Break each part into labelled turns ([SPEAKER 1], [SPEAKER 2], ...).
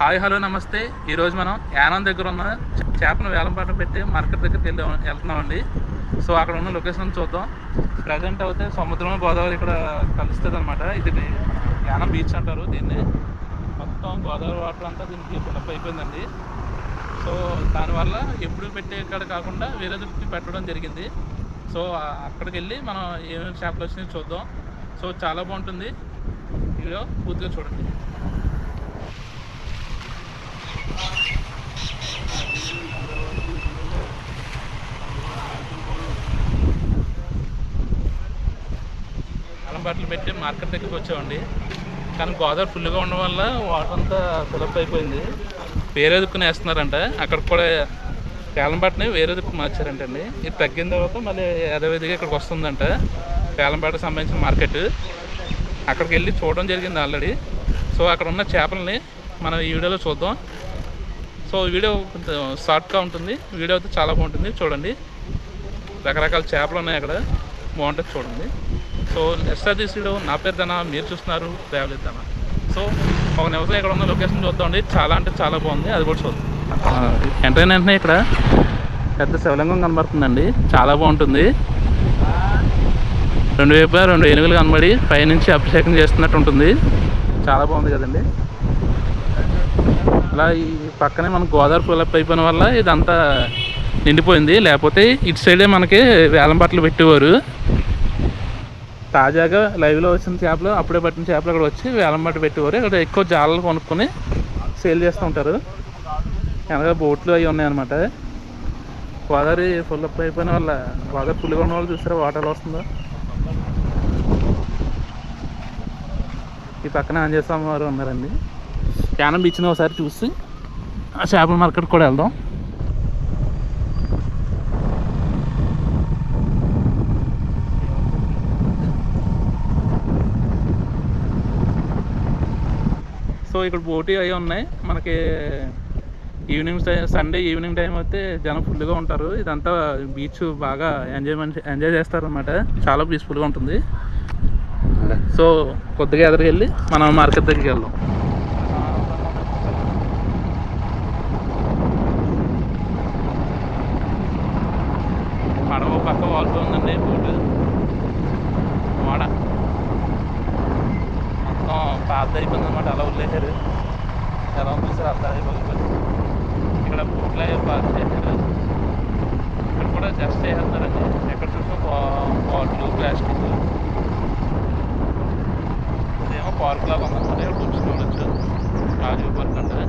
[SPEAKER 1] Hi hello నమస్తే. ఈరోజు మనం యానం దగ్గర ఉన్న చేపను వేలంపాట పెట్టి మార్కెట్ దగ్గరికి వెళ్ళి వెళ్తున్నామండి. సో అక్కడ ఉన్న లొకేషన్ చూద్దాం. ప్రజెంట్ అయితే సముద్రం గోదావరి ఇక్కడ కలుస్తుంది అనమాట ఇది యానం బీచ్ అంటారు దీన్ని. మొత్తం గోదావరి వాటర్ అంతా దీనికి ఫిలప్ అయిపోయిందండి. సో దానివల్ల ఎప్పుడు పెట్టే ఇక్కడ కాకుండా వేరే దగ్గరికి పెట్టడం జరిగింది. సో అక్కడికి వెళ్ళి మనం ఏమేమి చేపలు వచ్చినాయి చూద్దాం. సో చాలా బాగుంటుంది. వీడియో పూర్తిగా చూడండి. అలంబాట్లు పెట్టి మార్కెట్ దగ్గరికి వచ్చామండి. కానీ గోదావరి ఫుల్గా ఉండడం వల్ల వాటర్ అంతా ఫిలప్ అయిపోయింది. వేరే దిక్కున వేస్తున్నారంట. అక్కడ కూడా పేలంబాటనే వేరే దిక్కు మార్చారంటండి. ఇది తగ్గిన తర్వాత మళ్ళీ యథావిధిగా ఇక్కడికి వస్తుందంట. పేలంబాటకు సంబంధించిన మార్కెట్. అక్కడికి వెళ్ళి చూడడం జరిగింది ఆల్రెడీ. సో అక్కడ ఉన్న చేపలని మనం ఈ వీడియోలో చూద్దాం. సో వీడియో కొంచెం షార్ట్గా ఉంటుంది. వీడియో అయితే చాలా బాగుంటుంది. చూడండి. రకరకాల చేపలు ఉన్నాయి అక్కడ. బాగుంటుంది చూడండి. సో నెక్స్ట్ అది వీడియో నా పేరు తన మీరు చూస్తున్నారు ట్రావెల్ ఇద్దామా సో ఒక నిమిషం ఇక్కడ ఉన్న లొకేషన్ చూద్దామండి. చాలా అంటే చాలా బాగుంది. అది కూడా చూద్దాం. ఎంటర్ వెంటనే ఇక్కడ పెద్ద శివలింగం కనబడుతుందండి. చాలా బాగుంటుంది. రెండు వైపు రెండు ఏనుగులు కనబడి పైనుంచి అభిషేకం చేస్తున్నట్టు ఉంటుంది. చాలా బాగుంది కదండి. అలా ఈ పక్కనే మనకు గోదావరి ఫిలప్ అయిపోయిన వల్ల ఇదంతా నిండిపోయింది. లేకపోతే ఇటు సైడే మనకి వేలం బట్టలు పెట్టేవారు. తాజాగా లైవ్లో వచ్చిన చేపలు అప్పుడే పట్టిన చేపలు అక్కడ వచ్చి వేలం బట్ట పెట్టేవారు. ఇక్కడ ఎక్కువ జాలలు కొనుక్కొని సేల్ చేస్తూ ఉంటారు. వెనక బోట్లు అవి ఉన్నాయన్నమాట. గోదావరి ఫుల్ అప్ అయిపోయిన వల్ల గోదావరి ఫుల్గా ఉన్న వాళ్ళు చూసారా? వాటర్ వస్తుందో. ఈ పక్కన ఆంజనేయ స్వామి వారు ఉన్నారండి. యానం బీచ్ని ఒకసారి చూసి ఆ చేపల మార్కెట్ కూడా వెళ్దాం. సో ఇక్కడ బోటి అవి ఉన్నాయి. మనకి ఈవినింగ్ సండే ఈవినింగ్ టైం అయితే జనం ఫుల్గా ఉంటారు. ఇదంతా బీచ్ బాగా ఎంజాయ్మెంట్ ఎంజాయ్ చేస్తారు అనమాట చాలా పీస్ఫుల్గా ఉంటుంది. సో కొద్దిగా ఎదురుకి వెళ్ళి మనం మార్కెట్ దగ్గరికి వెళ్దాం పడవ పక్క వాల్పో ఉందండి బోటు వాడ మొత్తం పాత అయిపోయింది అనమాట అలా వదిలేశారు ఎలా ఉంది సార్ అర్థం అయిపోయింది ఇక్కడ బోట్లు అవి పాత చేశారు ఇక్కడ కూడా జస్ట్ చేస్తారండి ఎక్కడ చూసినా బాటిల్ ప్లాస్టిక్ ఇదేమో పార్క్ లాగా ఉందన్నమాట ఇక్కడ కూర్చుని ఉండొచ్చు రాజీవ్ పార్క్ అంటే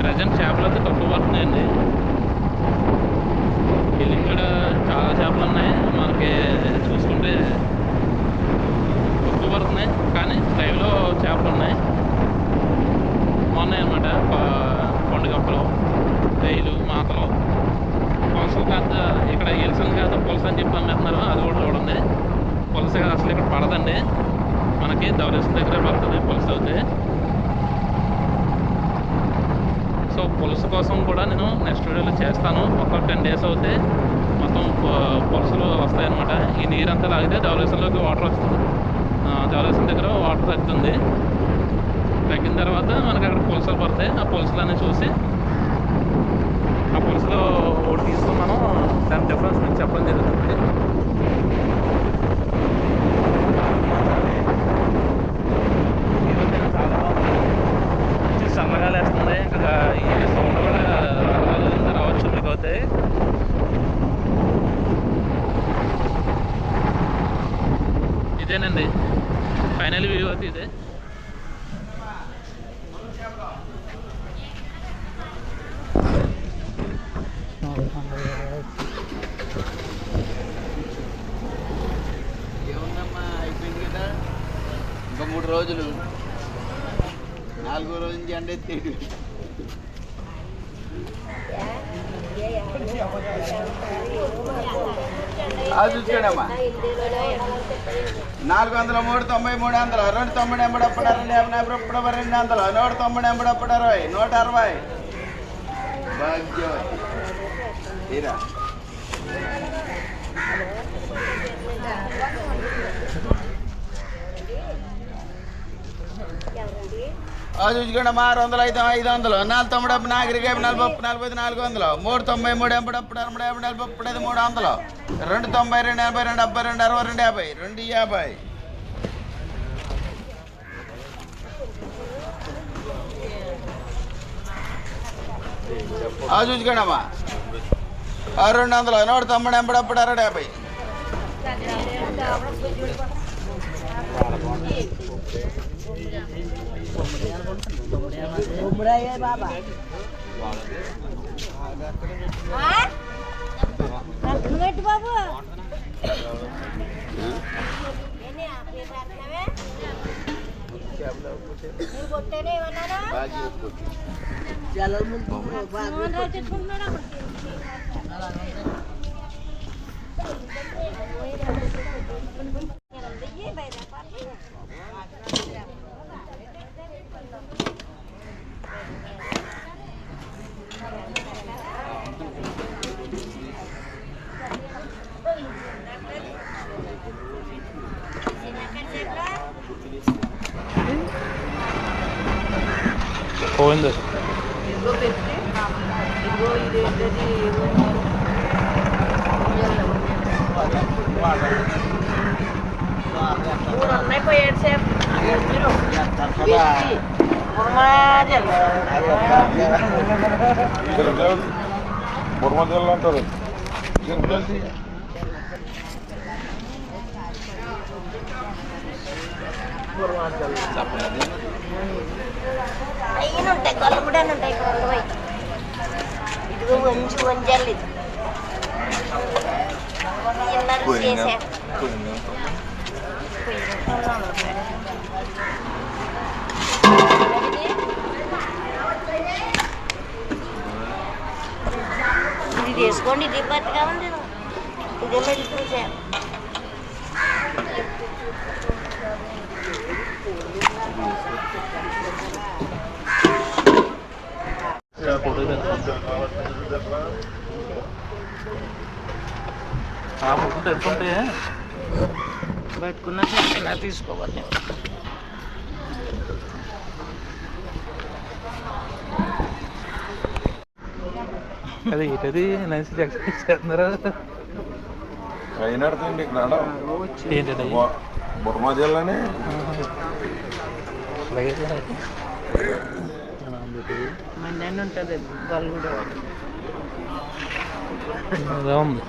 [SPEAKER 1] ప్రజెంట్ చేపలు అయితే తక్కువ పడుతున్నాయండి వీళ్ళు ఇక్కడ చాలా చేపలు ఉన్నాయి మనకి చూసుకుంటే తక్కువ పడుతున్నాయి కానీ లైవ్లో చేపలు ఉన్నాయి బాగున్నాయి రైలు మాతలు పులసలు కాదు ఇక్కడ ఎలిసన్ కాదు పులస అని చెప్పి అమ్మేస్తున్నారు అది కూడా చూడండి పులస కాదు అసలు ఇక్కడ పడదండి. మనకి ధవలేసిన దగ్గర పడుతుంది పులస అయితే. సో పులుసు కోసం కూడా నేను నెక్స్ట్ వీడియోలో చేస్తాను. ఒక టెన్ డేస్ అవుతే మొత్తం పు- పులుసులు వస్తాయన్నమాట. ఈ నీరంతా లాగితే ధవలేసంలోకి వాటర్ వస్తుంది. ధవలేసం దగ్గర వాటర్ తగ్గుతుంది తగ్గిన తర్వాత మనకి అక్కడ పులుసులు పులుసులన్నీ చూసి ఆ పులుసులో ఒకటి తీసుకొని మనం దాని డిఫరెన్స్ మీకు చెప్పడం జరుగుతుంది చల్లగా లేస్తుంది ఇంకా ఈ సౌండ్ కూడా రావచ్చు మీకు ఇదేనండి ఫైనల్ వ్యూ అయితే ఇదే
[SPEAKER 2] ఏముందమ్మా అయిపోయింది కదా ఇంకా మూడు రోజులు నాలుగో రోజు నుంచి ఎండ ఎత్తేడు అది చూసుకోడమ్మా నాలుగు వందల మూడు తొంభై మూడు వందలు రెండు తొమ్మిది ఎంబడప్పుడు రెండు యాభై ఎప్పుడు రెండు వందలు నూట తొమ్మిది ఎంబడప్పుడు అరవై నూట అరవై భాగ్యం తీరా చూసుకోండి ఆరు వందలు ఐదు ఐదు వందలు. నాలుగు తొమ్మిది అప్పుడు నాలుగు నలభై ముప్పై నలభై నాలుగు వందలు. మూడు తొంభై మూడు ఎంపై అప్పుడు అరవై యాభై నలభై ముప్పై ఐదు మూడు వందలు. రెండు తొంభై రెండు ఎనభై రెండు డెబ్బై రెండు అరవై రెండు యాభై రెండు యాభై. ఆ చూసుకోండి అమ్మా. రెండు వందలు నూట తొంభై ఎంపై అప్పుడు అరవై యాభై
[SPEAKER 3] పెట్టి బాబు ఏంటి ఆ పేరు రాస్తున్నావే? నువ్వు కొట్టానే ఏమన్నాను? మోహన్ రావు తెచ్చుకుంటున్నాడు అక్కడికి. వెయ్యి, వెయ్యి రూపాయలు.
[SPEAKER 1] పోయింది
[SPEAKER 3] మూడు ఉన్నాయి పోయాడు సేపు
[SPEAKER 4] బుర్మజల్లు అంటారు
[SPEAKER 3] అయ్యి ఉంటాయి గొల్లముడని ఉంటాయి ఇక్కడ ఉండవై ఇదిగో వంచి వంచాలి ఇది ఇన్నర్ చేసా ఇది తీసుకోండి ఇది పట్టుగా ఉంది ఇదే మెడికల్
[SPEAKER 1] ఫోటో తెచ్చుకుంటే
[SPEAKER 5] పెట్టుకున్నా చెప్పినా తీసుకోవాలి.
[SPEAKER 1] అది ఏంటది? నైస్ ఎక్సర్సైజ్ చేస్తున్నారు?
[SPEAKER 4] ట్రైన్ ఆడుతుంది ఇక్కడ.
[SPEAKER 1] ఏంటది?
[SPEAKER 4] బుర్మజల్లని
[SPEAKER 1] అలాగే
[SPEAKER 5] మండి ఉంటుంది గల్గుడు.
[SPEAKER 1] ఉంది.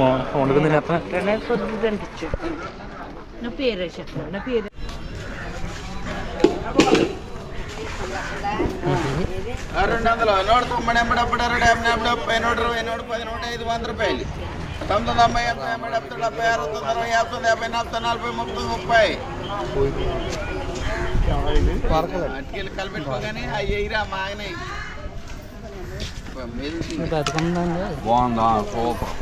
[SPEAKER 1] వండుకుంది
[SPEAKER 5] నా పేరే చెప్పండి నా పేరు
[SPEAKER 2] రెండు వందలు. నూట తొంభై ఎనభై డెబ్బై అరవై డెబ్బై డెబ్బై డెబ్బై నూట ఇరవై నూట పది నూట ఐదు వంద రూపాయలు. తొమ్మిది తొంభై ఎనభై ఎనభై డెబ్బై డెబ్బై అరవై తొమ్మిది అరవై యాభై తొమ్మిది యాభై నలభై నలభై ముప్పై ముప్పై. అటుకెళ్ళి కలిపెట్టుకోగానే అవి ఎయిరా మాగనాయి
[SPEAKER 1] బతుకుందండి
[SPEAKER 4] బాగుందా సూపర్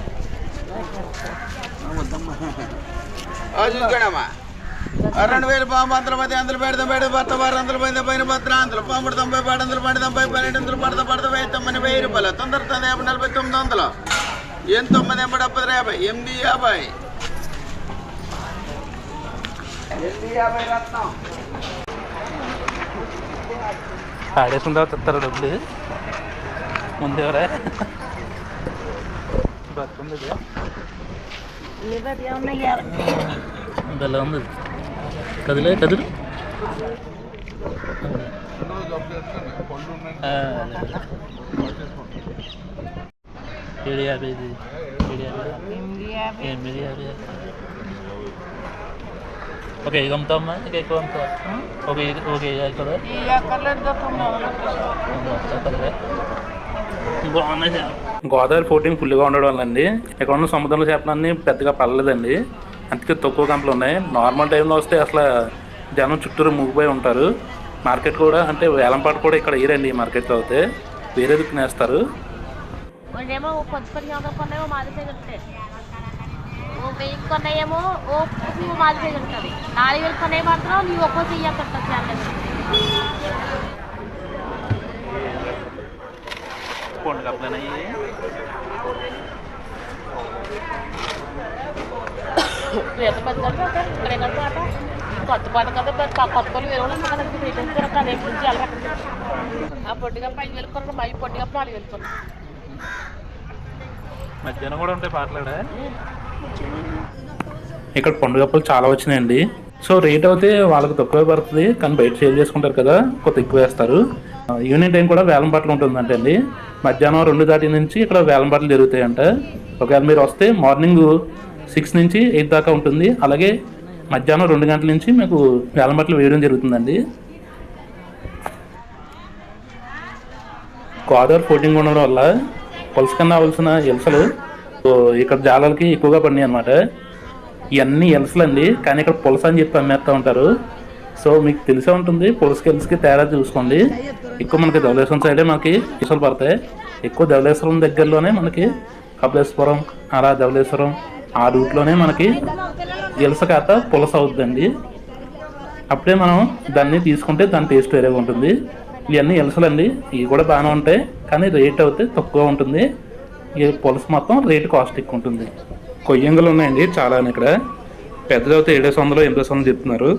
[SPEAKER 2] చూసుకోడమ్మా రెండు వేలు పాము వందల పది వందలు పెడతాం పెడతాం భర్త వారు వందలు పది పైన భర్త వందలు పాముడు తొంభై పది వందలు పండి తొంభై పన్నెండు వందలు పడత పడత వెయ్యి తొమ్మిది వెయ్యి రూపాయలు తొందర తొందర యాభై నలభై తొమ్మిది వందలు ఏం తొమ్మిది ఎంబడి డెబ్బై యాభై ఎనిమిది యాభై ఎనిమిది యాభై రత్నం
[SPEAKER 1] ఆడేసిన తర్వాత ఇస్తారు డబ్బులు.
[SPEAKER 5] ఏమన్నా
[SPEAKER 1] భలే ఉంది కదిలే కదులు ఏడు యాభై ఇది ఏడు యాభై
[SPEAKER 5] ఎనిమిది యాభై
[SPEAKER 1] ఓకే ఇది అమ్ముతామా ఇంకా ఎక్కువ అమ్ముతావా ఓకే ఓకే
[SPEAKER 5] అక్కర్లేదు
[SPEAKER 1] బాగున్నాయి గోదావరి ఫోర్టీన్ ఫుల్గా ఉండడం వల్ల అండి ఇక్కడ ఉన్న సముద్రంలో చేపలన్నీ పెద్దగా పడలేదండి. అందుకే తక్కువ గంటలు ఉన్నాయి. నార్మల్ టైంలో వస్తే అసలు జనం చుట్టూరు ముగిపోయి ఉంటారు. మార్కెట్ కూడా అంటే వేలంపాట కూడా ఇక్కడ వేయరండి ఈ మార్కెట్లో అయితే. వేరే దిక్కునేస్తారు
[SPEAKER 3] ఏమో కొంచెం కొంచెం ఎవరో కొన్నాయేమో మాది పేరు ఉంటాయి ఓ వెయ్యి కొన్నాయేమో ఓ పువ్వు మాది పేరు ఉంటుంది. నాలుగు వేలు కొన్నాయి మాత్రం నీవు ఒక్కో చెయ్యి అక్కడ
[SPEAKER 1] పోండి కప్పలేనా
[SPEAKER 3] కొత్త పాట కదా కొత్త వాళ్ళు వేరే కదా. ఆ పొట్టిగా ఐదు వేలు కొన్నాడు మా పొట్టిగా నాలుగు వేలు కొన్నాడు
[SPEAKER 1] మధ్యాహ్నం కూడా ఉంటాయి పాటలు ఇక్కడ. ఇక్కడ పండుగప్పులు చాలా వచ్చినాయండి. సో రేట్ అయితే వాళ్ళకి తక్కువే పడుతుంది కానీ బయట సేల్ చేసుకుంటారు కదా కొంత ఎక్కువ వేస్తారు. ఈవినింగ్ టైం కూడా వేలం పాటలు ఉంటుందంట అండి మధ్యాహ్నం రెండు దాటి నుంచి ఇక్కడ వేలం జరుగుతాయంట. ఒకవేళ మీరు వస్తే మార్నింగ్ సిక్స్ నుంచి ఎయిట్ దాకా ఉంటుంది. అలాగే మధ్యాహ్నం రెండు గంటల నుంచి మీకు వేలం వేయడం జరుగుతుందండి. గోదావరి ఫోటింగ్ ఉండడం వల్ల పులస కన్నా అవలసిన ఎలసలు ఇక్కడ జాలలకి ఎక్కువగా పడినాయి అనమాట ఇవన్నీ ఎలసలు అండి కానీ ఇక్కడ పులస అని చెప్పి అమ్మేస్తూ ఉంటారు. సో మీకు తెలిసే ఉంటుంది పులసకి ఎలసకి తేడా చూసుకోండి ఎక్కువ మనకి ధవలేశ్వరం సైడే మనకి కిసలు పడతాయి. ఎక్కువ ధవలేశ్వరం దగ్గరలోనే మనకి కపిలేశ్వరం అలా ధవలేశ్వరం ఆ రూట్లోనే మనకి ఎలస కాత పులస అవుతుందండి అప్పుడే మనం దాన్ని తీసుకుంటే దాని టేస్ట్ వేరేగా ఉంటుంది. ఇవన్నీ ఎలసలండి ఇవి కూడా బాగానే ఉంటాయి కానీ రేట్ అయితే తక్కువ ఉంటుంది. ఈ పులస మొత్తం రేట్ కాస్ట్ ఎక్కువ ఉంటుంది. కొయ్యంగులు ఉన్నాయండి చాలా ఇక్కడ. పెద్దది అయితే ఏడేసి వందలు ఎనిమిది వందలు చెప్తున్నారు.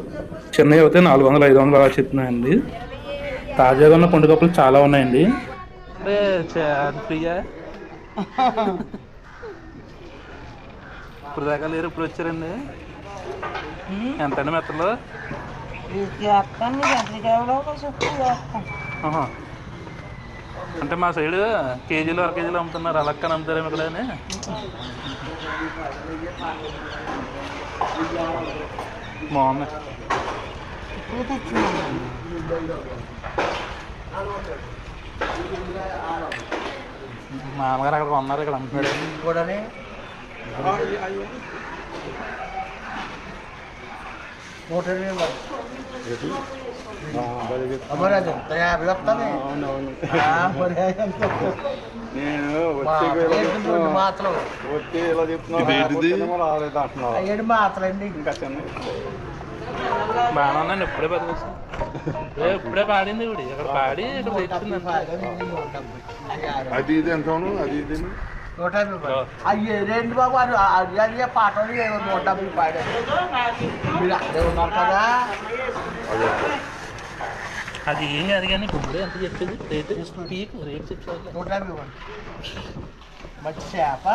[SPEAKER 1] చిన్నవి అయితే నాలుగు వందలు ఐదు వందలు అలా చెప్తున్నాయండి. తాజాగా ఉన్న పండు కప్పులు చాలా ఉన్నాయండి. ఇప్పుడు దాకా లేరు ఇప్పుడు వచ్చారండి. ఎంతండి మెత్తలు? అంటే మా సైడ్ కేజీలు అర కేజీలు అమ్ముతున్నారు. అలక్కని అమ్ముతారు ఇక్కడ అని. బాగున్నాయి మామగారు అక్కడ కొన్నారు ఇక్కడ అమ్ముతున్నాడు
[SPEAKER 4] నేను వచ్చే వచ్చే ఇలా చెప్తున్నా. రాలేదు అంటున్నావు
[SPEAKER 2] ఏడు మాత్రండి
[SPEAKER 4] ఇంకా చిన్న.
[SPEAKER 1] బాగానే ఉన్నాను ఇప్పుడే బతికొచ్చాను ఏ, ఇప్పుడే పాడింది ఇప్పుడు ఇక్కడ పాడి ఇక్కడ తెచ్చింది
[SPEAKER 4] అది ఇది ఎంతను అది ఇది
[SPEAKER 2] నూట యాభై రూపాయలు అయ్యే రెండు బాబు అది అది అది పాటలు నూట యాభై పాడారు మీరు అక్కడే ఉన్నారు కదా
[SPEAKER 1] అది ఏం కాదు కానీ ఇప్పుడు ఎంత చెప్పేది రేట్ పీక్ రేట్ చెప్పాలి
[SPEAKER 2] నూట యాభై ఇవ్వండి మంచి చేప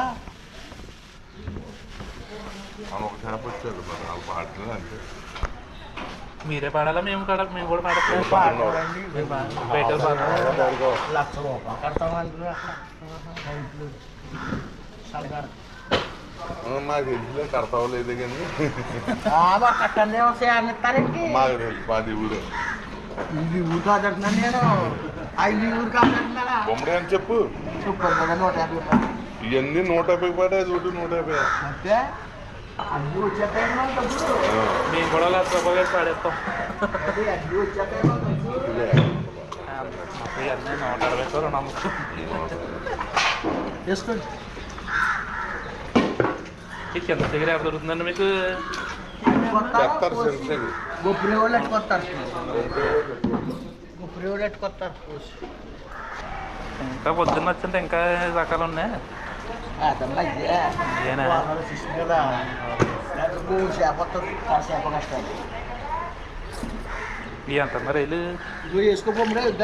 [SPEAKER 4] ఒక చేప వచ్చారు మరి వాళ్ళు పాటలు అంటే
[SPEAKER 1] మీరే పాడాలా? మేము కాడ మేము కూడా
[SPEAKER 4] నాకు తెలిసిన కడతావు లేదు కానీ.
[SPEAKER 2] మాకు
[SPEAKER 4] మాకు తెలుసు పాది ఊరు.
[SPEAKER 2] ఇది ఊరు కాదంటున్నాను నేను. ఐదు ఊరు కాదంటున్నారా
[SPEAKER 4] బొమ్మడి అని చెప్పు.
[SPEAKER 2] సూపర్ కదా నూట యాభై
[SPEAKER 4] ఇవన్నీ నూట యాభై పడే చోటు నూట యాభై.
[SPEAKER 2] అంతే? అన్ని వచ్చేస్తాయి మనకు డబ్బులు.
[SPEAKER 1] మేము కూడా రూపాయలు పాడేస్తాం
[SPEAKER 2] అది అన్ని వచ్చేస్తాయి మనకు డబ్బులు.
[SPEAKER 1] అన్నీ నూట అరవై వందలు
[SPEAKER 2] వేసుకోండి
[SPEAKER 1] కింద దగ్గర ఎక్కడ దొరుకుతుందండి మీకు
[SPEAKER 2] వాళ్ళు ఎట్టుకొస్తారు గొప్పరి వాళ్ళు ఎట్టుకొస్తారు
[SPEAKER 1] ఇంకా పొద్దున్న వచ్చింటే ఇంకా రకాలు ఉన్నాయి ఎంత మరి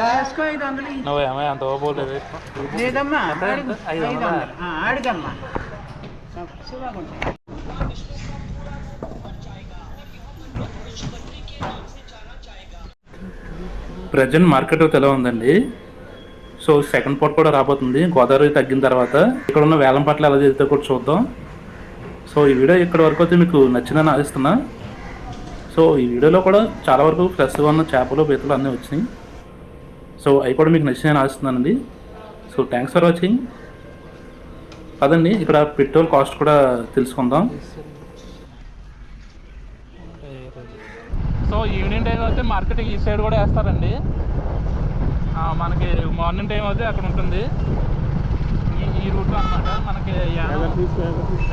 [SPEAKER 5] వేసుకో ఐదు వందలు ఇయ్యి.
[SPEAKER 1] నువ్వేమో ఎంత పోలేదు
[SPEAKER 5] లేదమ్మా
[SPEAKER 1] ఎంత?
[SPEAKER 5] అడుగు.
[SPEAKER 1] ఐదు
[SPEAKER 5] ఐదు
[SPEAKER 1] వందలా?
[SPEAKER 5] వందలు. ఆ, అడుగమ్మా శుభాగుంటాయి.
[SPEAKER 1] ప్రజెంట్ మార్కెట్ ఎలా ఉందండి సో సెకండ్ పార్ట్ కూడా రాబోతుంది. గోదావరి తగ్గిన తర్వాత ఇక్కడ ఉన్న వేలం పట్ల ఎలా జరిగితే కూడా చూద్దాం. సో ఈ వీడియో ఇక్కడ వరకు అయితే మీకు నచ్చిందని ఆశిస్తున్నా. సో ఈ వీడియోలో కూడా చాలా వరకు ఫ్రెష్గా ఉన్న చేపలు పీతలు అన్నీ వచ్చినాయి. సో అవి కూడా మీకు నచ్చిందని ఆశిస్తున్నానండి. సో థ్యాంక్స్ ఫర్ వాచింగ్ అదండి ఇక్కడ పెట్రోల్ కాస్ట్ కూడా తెలుసుకుందాం. సో ఈవినింగ్ టైం అయితే మార్కెట్ ఈ సైడ్ కూడా వేస్తారండి. మనకి మార్నింగ్ టైం అయితే అక్కడ ఉంటుంది. ఈ ఈ రూట్లో అనమాట మనకి యానం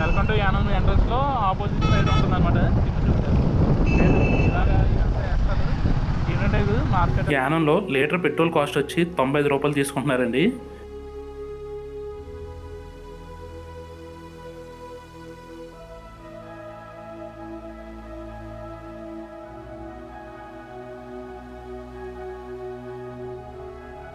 [SPEAKER 1] వెల్కమ్ టు యానం ఎంట్రన్స్లో ఆపోజిట్ సైడ్ ఉంటుంది అనమాట యానంలో లీటర్ పెట్రోల్ కాస్ట్ వచ్చి తొంభై ఐదు రూపాయలు తీసుకుంటున్నారండి.